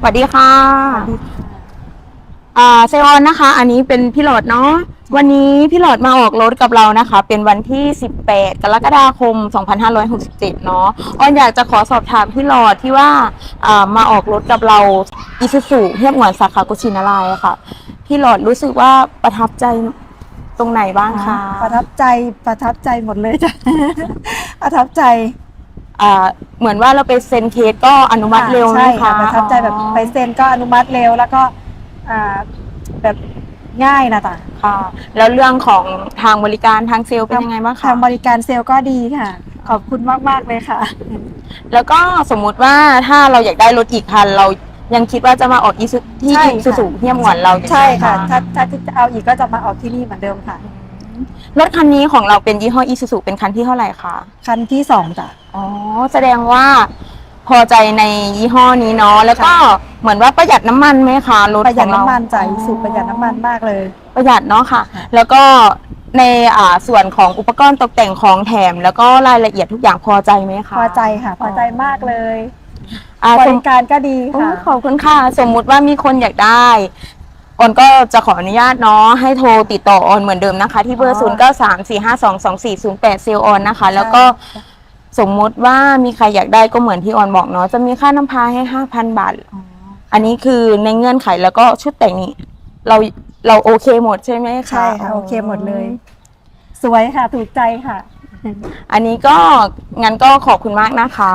สวัสดีค่ะอ่าเซออนนะคะ อันนี้เป็นพี่หลอดเนาะวันนี้พี่หลอดมาออกรถกับเรานะคะ เป็นวันที่ 18 กรกฎาคม 2567 เนาะออนอยากจะขอสอบถามพี่หลอดที่ว่าอ่ามาออกรถกับเราอิซูซุเทียบหวนสาขากุชินารายณ์อะค่ะ พี่หลอดรู้สึกว่าประทับใจตรงไหนบ้างคะประทับใจประทับใจหมดเลยจ้ะ ประทับใจ อ่าเหมือนว่าเราไปเซ็นเคสก็อนุมัติเร็วใช่นะคะ ประทับใจแบบไปเซ็นก็อนุมัติเร็วแล้วก็อ่าแบบง่ายนะจ๊ะค่ะแล้วเรื่องของทางบริการทางเซลล์เป็นยังไงบ้างคะทางบริการเซลล์ก็ดีค่ะ ขอบคุณมากๆเลยค่ะ แล้วก็สมมุติว่าถ้าเราอยากได้รถอีกคันเรายังคิดว่าจะมาออกอีซูที่ใช่อีค่ะซูซูเฮียมหวนเราอยู่ใช่ค่ะไหมถ้าถ้าจะเอาอีกก็จะมาออกที่นี่เหมือนเดิมค่ะ รถคันนี้ของเราเป็นยี่ห้ออีซูซูเป็นคันที่เท่าไหร่คะคันที่สองจ้ะ อ๋อแสดงว่าพอใจในยี่ห้อนี้เนาะแล้วก็เหมือนว่าประหยัดน้ำมันไหมคะรถประหยัดของเาน้ำมันจ่ายสุประหยัดน้ำมันมากเลย ประหยัดเนาะค่ะค่ะ แล้วก็ในอ่าส่วนของอุปกรณ์ตกแต่งของแถม แล้วก็รายละเอียดทุกอย่างพอใจไหมคะพอใจค่ะ พอใจมากเลยอ่าบสมริการก็ดีโอ้ค่ะขอบคุณค่ะ สมมุติว่ามีคนอยากได้ ออนก็จะขออนุญาตเนาะให้โทรติดต่อออนเหมือนเดิมนะคะ ที่เบอร์อ๋0อ9 3 4 5 2 2 4 0 8 เซลออนนะคะ แล้วก็สมมุติว่ามีใครอยากได้ก็เหมือนที่ออนบอกเนาะจะมีค่าน้ำพาให้ 5,000 บาท อันนี้คือในเงื่อนไขแล้วก็ชุดแต่งนี้ เราเราโอเคหมดใช่ไหมคะใช่ค่ะ โอเคหมดเลย สวยค่ะ ถูกใจค่ะ อันนี้ก็งั้นก็ขอบคุณมากนะคะค่ะ